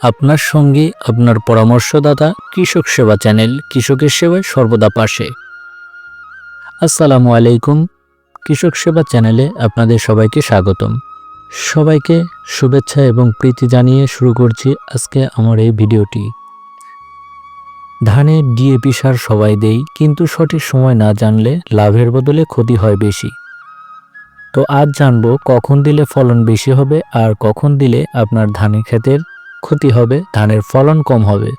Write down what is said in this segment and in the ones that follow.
আপনার সঙ্গী, আপনার পরামর্শদাতা, কৃষক সেবা চ্যানেল, কৃষকের সেবায় সর্বদা পাশে। আসসালামু আলাইকুম, কৃষক সেবা চ্যানেলে আপনাদের সবাইকে স্বাগতম। সবাইকে শুভেচ্ছা এবং প্রীতি জানিয়ে শুরু করছি আজকে আমার এই ভিডিওটি। ধানে ডিএপি সার সবাই দেই, কিন্তু সঠিক সময় না জানলে লাভের বদলে ক্ষতি হয় বেশি। তো আজ জানব কখন দিলে ফলন বেশি হবে আর কখন দিলে আপনার ধানের ক্ষেতের ক্ষতি হবে, ধানের ফলন কম হবে।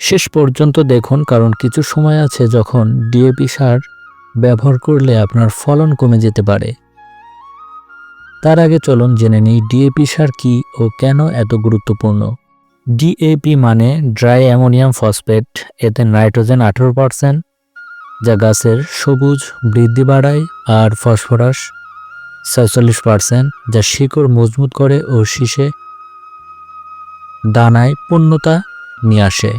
শেষ পর্যন্ত দেখুন, কারণ কিছু সময় আছে যখন ডিএপি সার ব্যবহার করলে আপনার ফলন কমে যেতে পারে। তার আগে চলুন জেনে নিই ডিএপি সার কি ও কেন এত গুরুত্বপূর্ণ। ডিএপি মানে ড্রাই অ্যামোনিয়াম ফসফেট, এতে নাইট্রোজেন আঠেরো পারসেন্ট, যা গাছের সবুজ বৃদ্ধি বাড়ায়, আর ফসফরাস ছয়চল্লিশ পারসেন্ট, যা শিকড় মজবুত করে ও শীষে দানায় পূর্ণতা নিয়ে আসে।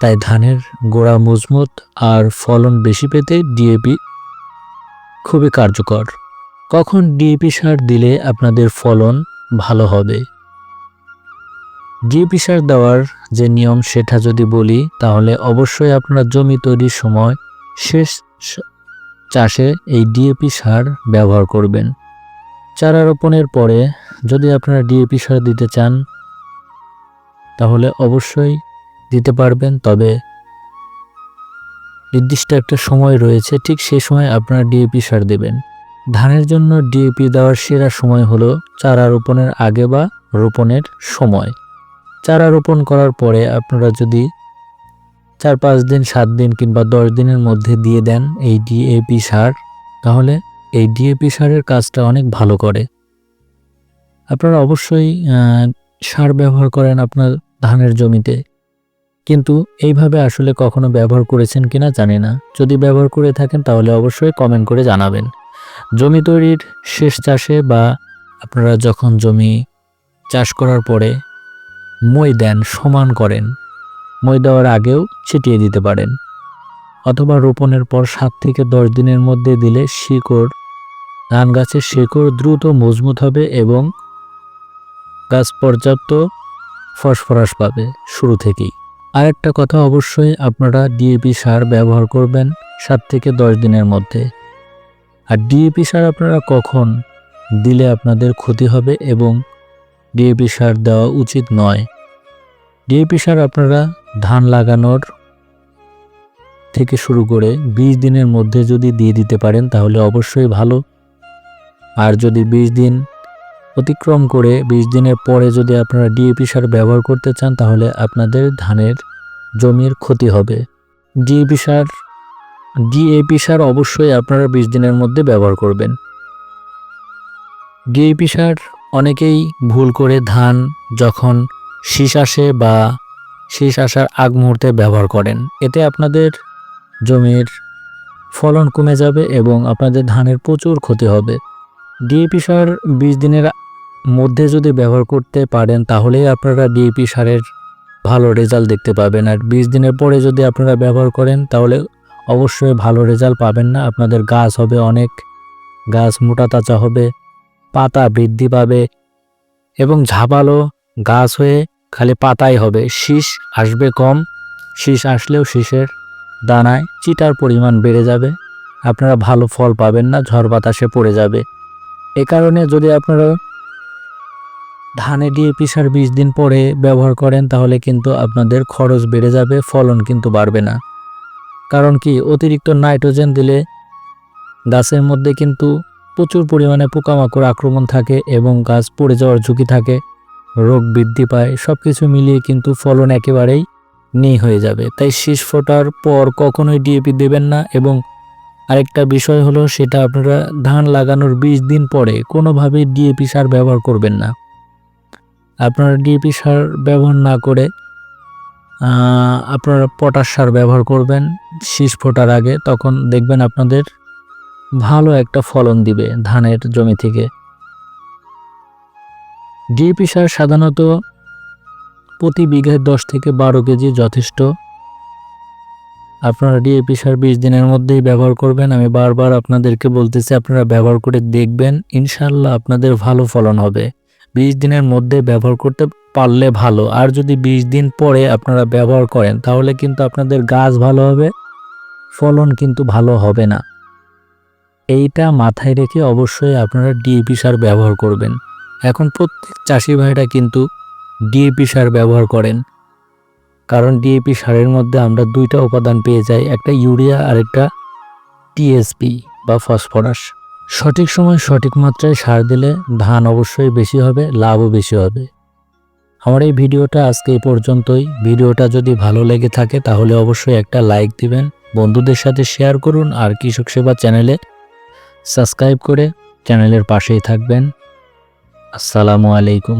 তাই ধানের গোড়া মজবুত আর ফলন বেশি পেতে ডিএপি খুবই কার্যকর। কখন ডিএপি সার দিলে আপনাদের ফলন ভালো হবে? ডিএপি সার দেওয়ার যে নিয়ম সেটা যদি বলি, তাহলে অবশ্যই আপনার জমি তৈরির সময় শেষ চাষে এই ডিএপি সার ব্যবহার করবেন। চারা রোপণের পরে যদি আপনারা ডিএপি সার দিতে চান তাহলে অবশ্যই দিতে পারবেন, তবে নির্দিষ্ট একটা সময় রয়েছে, ঠিক সেই সময় আপনারা ডিএপি সার দেবেন। ধানের জন্য ডিএপি দেওয়ার সেরা সময় হলো চারা রোপণের আগে বা রোপণের সময়। চারা রোপণ করার পরে আপনারা যদি চার, পাঁচ দিন, সাত দিন কিংবা দশ দিনের মধ্যে দিয়ে দেন এই ডিএপি সার, তাহলে এই ডিএপি সারের কাজটা অনেক ভালো করে। আপনারা অবশ্যই সার ব্যবহার করেন আপনার ধানের জমিতে। কিন্তু এইভাবে আসলে কখনো ব্যবহার করেছেন কিনা জানি না। যদি ব্যবহার করে থাকেন তাহলে অবশ্যই কমেন্ট করে জানাবেন। জমি তৈরির শেষ চাষে বা আপনারা যখন জমি চাষ করার পরে মই দেন, সমান করেন, মই দেওয়ার আগেও ছিটিয়ে দিতে পারেন। অথবা রোপণের পর সাত থেকে দশ দিনের মধ্যে দিলে শিকড় ধান গাছের শিকড় দ্রুত মজবুত হবে এবং গাছ পর্যাপ্ত ফসফরাস পাবে শুরু থেকেই। আরেকটা কথা অবশ্যই আপনারা ডিএপি সার ব্যবহার করবেন সাত থেকে দশ দিনের মধ্যে। আর ডিএপি সার আপনারা কখন দিলে আপনাদের ক্ষতি হবে এবং ডিএপি সার দেওয়া উচিত নয়? ডিএপি সার আপনারা ধান লাগানোর থেকে শুরু করে বিশ দিনের মধ্যে যদি দিয়ে দিতে পারেন তাহলে অবশ্যই ভালো। আর যদি বিশ দিন অতিক্রম করে বিশ দিনের পরে যদি আপনারা ডিএপি সার ব্যবহার করতে চান, তাহলে আপনাদের ধানের জমির ক্ষতি হবে। ডিএপি সার ডিএপি সার অবশ্যই আপনারা বিশ দিনের মধ্যে ব্যবহার করবেন। ডিএপি সার অনেকেই ভুল করে ধান যখন শীষ আসে বা শীষ আসার আগ মুহূর্তে ব্যবহার করেন। এতে আপনাদের জমির ফলন কমে যাবে এবং আপনাদের ধানের প্রচুর ক্ষতি হবে। ডিএপি সার বিশ দিনের মধ্যে যদি ব্যবহার করতে পারেন, তাহলেই আপনারা ডিএপি সারের ভালো রেজাল্ট দেখতে পাবেন। আর বিশ দিনের পরে যদি আপনারা ব্যবহার করেন, তাহলে অবশ্যই ভালো রেজাল্ট পাবেন না। আপনাদের গাছ হবে অনেক, গাছ মোটা তাজা হবে, পাতা বৃদ্ধি পাবে এবং ঝাপালো গাছ হয়ে খালি পাতাই হবে। শীষ আসবে কম, শীষ আসলেও শীষের দানায় চিটার পরিমাণ বেড়ে যাবে। আপনারা ভালো ফল পাবেন না, ঝড় বাতাসে পড়ে যাবে। এ কারণে যদি আপনারা ধানে ডিএপি সার বিশ দিন পরে ব্যবহার করেন, তাহলে কিন্তু আপনাদের খরচ বেড়ে যাবে, ফলন কিন্তু বাড়বে না। কারণ কি, অতিরিক্ত নাইট্রোজেন দিলে গাছের মধ্যে কিন্তু প্রচুর পরিমাণে পোকামাকড় আক্রমণ থাকে এবং গাছ পড়ে যাওয়ার ঝুঁকি থাকে, রোগ বৃদ্ধি পায় সব কিছু মিলিয়ে কিন্তু ফলন একেবারেই নেই হয়ে যাবে। তাই শীষ ফোটার পর কখনোই ডিএপি দেবেন না এবং আরেকটা বিষয় হলো সেটা আপনারা ধান লাগানোর বিশ দিন পরে কোনোভাবেই ডিএপি সার ব্যবহার করবেন না। আপনারা ডিএপি সার ব্যবহার না করে আপনারা পটাশ সার ব্যবহার করবেন শীষ ফোটার আগে, তখন দেখবেন আপনাদের ভালো একটা ফলন দিবে ধানের জমি থেকে। ডিএপি সার সাধারণত প্রতি বিঘায় দশ থেকে বারো কেজি যথেষ্ট। আপনারা ডিএপি সার বিশ দিনের মধ্যেই ব্যবহার করবেন। আমি বারবার আপনাদেরকে বলতেছি, আপনারা ব্যবহার করে দেখবেন ইনশাল্লাহ আপনাদের ভালো ফলন হবে। বিশ দিনের মধ্যে ব্যবহার করতে পারলে ভালো। আর যদি বিশ দিন পরে আপনারা ব্যবহার করেন, তাহলে কিন্তু আপনাদের গাছ ভালো হবে, ফলন কিন্তু ভালো হবে না। এইটা মাথায় রেখে অবশ্যই আপনারা ডিএপি সার ব্যবহার করবেন। এখন প্রত্যেক চাষি ভাইরা কিন্তু ডিএপি সার ব্যবহার করেন। কারণ ডিএপি সারের মধ্যে আমরা দুইটা উপাদান পেয়ে যাই, একটা ইউরিয়া আর একটা টিএসপি বা ফসফরাস। সঠিক সময় সঠিক মাত্রায় সার দিলে ধান অবশ্যই বেশি হবে, লাভও বেশি হবে। আমার এই ভিডিওটা আজকে এই পর্যন্তই। ভিডিওটা যদি ভালো লেগে থাকে তাহলে অবশ্যই একটা লাইক দিবেন, বন্ধুদের সাথে শেয়ার করুন আর কৃষক সেবা চ্যানেলে সাবস্ক্রাইব করে চ্যানেলের পাশেই থাকবেন। আসসালামু আলাইকুম।